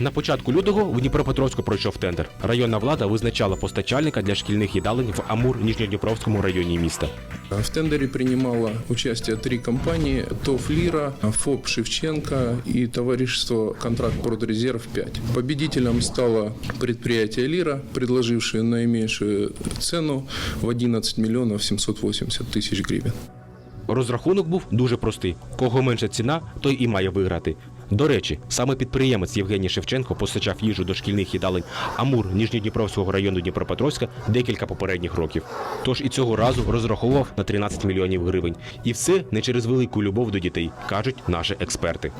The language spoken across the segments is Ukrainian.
На початку лютого в Дніпропетровську пройшов тендер. Районна влада визначала постачальника для шкільних їдалень в Амур Ніжньодніпровському районі міста. В тендере принимало участие три компании ТОФ «Лира», ФОП «Шевченко» и товарищество «Контракт Продрезерв 5». Победителем стало предприятие «Лира», предложившее наименьшую цену в 11 миллионов 780 тысяч гривен. Розрахунок був дуже простий: кого менша ціна, той і має виграти. До речі, саме підприємець Євгеній Шевченко постачав їжу до шкільних їдалень Амур Ніжньодніпровського району Дніпропетровська декілька попередніх років. Тож і цього разу розраховував на 13 мільйонів гривень. І все не через велику любов до дітей, кажуть наші експерти.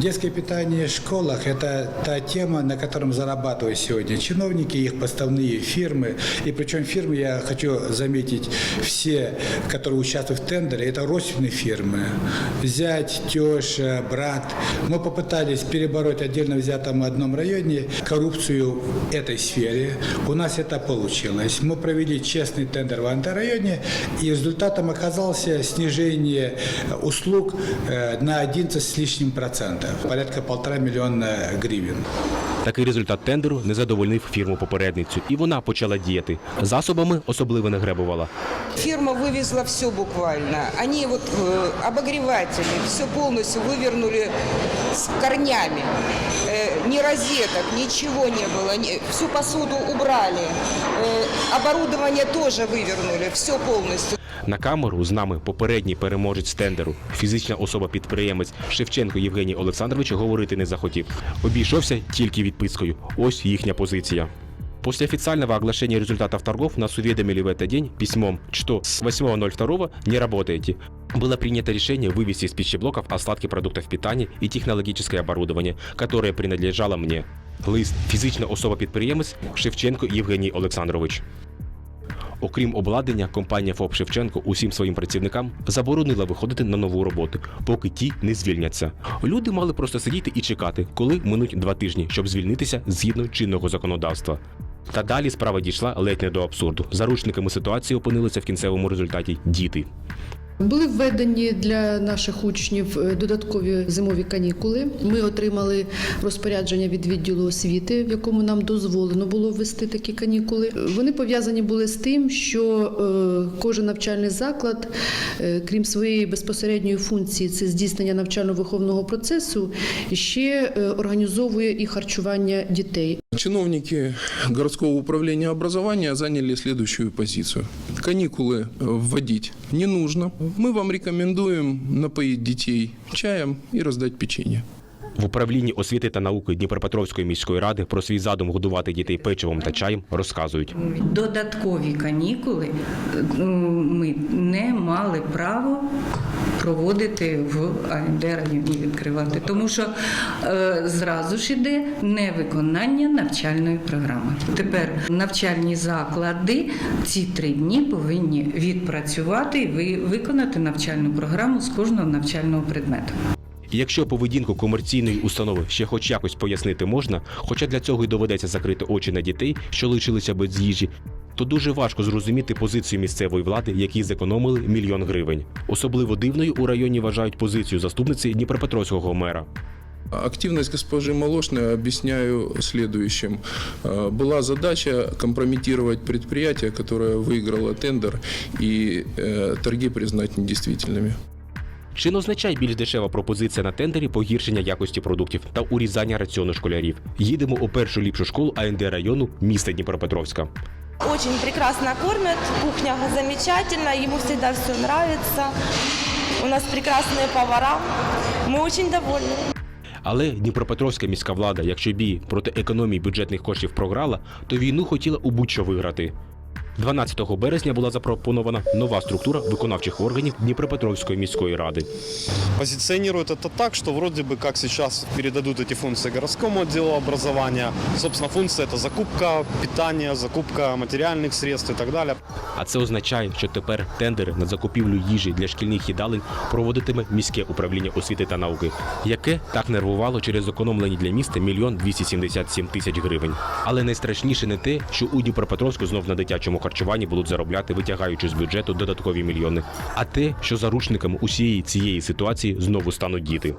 Детское питание в школах – это та тема, на котором зарабатывают сегодня чиновники, их поставные фирмы. И причем фирмы, я хочу заметить, все, которые участвуют в тендере, это родственные фирмы. Зять, теща, брат. Мы попытались перебороть отдельно взятом одном районе коррупцию в этой сфере. У нас это получилось. Мы провели честный тендер в антирайоне, и результатом оказался снижение услуг э, на 11 с лишним процентов, порядка полтора миллиона гривен. Такий результат тендеру не задовольнив фірму попередницю, і вона почала діяти. Засобами особливо не гребувала. Фирма вывезла все буквально. Они вот э, обогреватели, все полностью вывернули с корнями. Э, ни розеток, ничего не было. ни- всю посуду убрали. Э, оборудование тоже вывернули, все полностью. На камеру з нами попередній переможець тендеру, фізична особа-підприємець Шевченко Євгеній Олександрович говорити не захотів. Обійшовся тільки відпискою. Ось їхня позиція. После официального оглашения результатов торгов нас уведомили в этот день письмом, что с 8.02 не работаете. Было принято решение вывести из пищеблоков остатки продуктов питания и технологическое оборудование, которое принадлежало мне. Лист фізична особа-підприємець Шевченко Євгеній Олександрович. Окрім обладнання, компанія ФОП Шевченко усім своїм працівникам заборонила виходити на нову роботу, поки ті не звільняться. Люди мали просто сидіти і чекати, коли минуть два тижні, щоб звільнитися згідно чинного законодавства. Та далі справа дійшла ледь не до абсурду. Заручниками ситуації опинилися в кінцевому результаті діти. Були введені для наших учнів е, додаткові зимові канікули. Ми отримали розпорядження від відділу освіти, в якому нам дозволено було ввести такі канікули. Вони пов'язані були з тим, що е, кожен навчальний заклад, е, крім своєї безпосередньої функції, це здійснення навчально-виховного процесу, ще е, організовує і харчування дітей. Чиновники городского управления образования заняли следующую позицию Каникулы э, вводить не нужно. Мы вам рекомендуем напоить детей чаем и раздать печенье. В управлінні освіти та науки Дніпропетровської міської ради про свій задум годувати дітей печивом та чаєм розказують. Додаткові канікули ми не мали права проводити в АНД районі відкривати, тому що е, зразу ж іде невиконання навчальної програми. Тепер навчальні заклади ці три дні повинні відпрацювати і ви- виконати навчальну програму з кожного навчального предмету. І якщо поведінку комерційної установи ще хоч якось пояснити можна, хоча для цього й доведеться закрити очі на дітей, що лишилися без їжі, то дуже важко зрозуміти позицію місцевої влади, які зекономили мільйон гривень. Особливо дивною у районі вважають позицію заступниці Дніпропетровського мера. Активность госпожи Молошной объясняю следующим. Э, Была задача компрометировать предприятие, которое выиграло тендер, и э, торги признать недействительными. Чи не означає більш дешева пропозиція на тендері погіршення якості продуктів та урізання раціону школярів? Їдемо у першу ліпшу школу АНД району міста Дніпропетровська. Очень прекрасно кормят, кухня замечательная, ему всегда все нравится. У нас прекрасные повара, мы очень довольны. Але Дніпропетровська міська влада, якщо бій проти економії бюджетних коштів програла, то війну хотіла у будь-що виграти. 12 березня була запропонована нова структура виконавчих органів Дніпропетровської міської ради. позиционирует это так, что вроде бы как сейчас передадут эти функции городскому отделу образования. Собственно, функция это закупка питания, закупка материальных средств и так далее. А це означає, що тепер тендери на закупівлю їжі для шкільних їдалень проводитиме міське управління освіти та науки, яке так нервувало через зекономлені для міста мільйон 277 тисяч гривень. Але найстрашніше не те, що у Дніпропетровську знов на дитячому харчуванні будуть заробляти, витягаючи з бюджету додаткові мільйони, а те, що заручниками усієї цієї ситуації знову стануть діти.